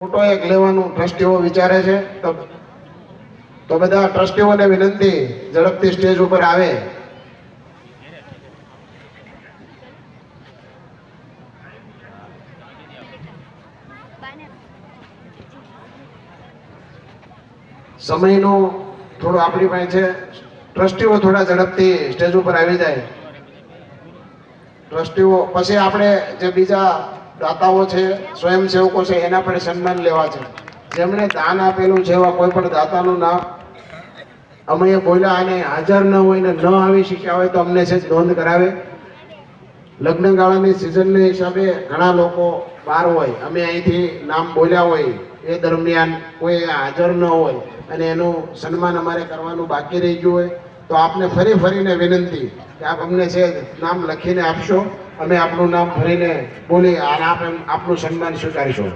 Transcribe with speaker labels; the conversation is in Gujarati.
Speaker 1: ફોટો એક લેવાનું ટ્રસ્ટીઓ વિચારે છે. તો બધા ટ્રસ્ટીઓને વિનંતી, ઝડપથી સ્ટેજ ઉપર આવે. સમયનું થોડો આપણી પાસે છે. ટ્રસ્ટીઓ થોડા ઝડપથી સ્ટેજ ઉપર આવી જાય. ટ્રસ્ટીઓ પછી આપણે જે બીજા દાતાઓ છે, સ્વયંસેવકો છે, એના પણ સન્માન લેવા છે. જેમણે દાન આપેલું છે એવા કોઈ પણ દાતાનું નામ અમે બોલ્યા અને હાજર ન હોય ને ન આવી શક્યા હોય તો અમને છે નોંધ કરાવે. લગ્નગાળાની સિઝનને હિસાબે ઘણા લોકો બહાર હોય, અમે અહીંથી નામ બોલ્યા હોય, એ દરમિયાન કોઈ હાજર ન હોય અને એનું સન્માન અમારે કરવાનું બાકી રહી ગયું હોય, તો આપને ફરી ફરીને વિનંતી કે આપ અમને છે નામ લખીને આપશો. અમે આપણું નામ ભરીને બોલી અને આપ આપનું સન્માન સ્વીકારીશું.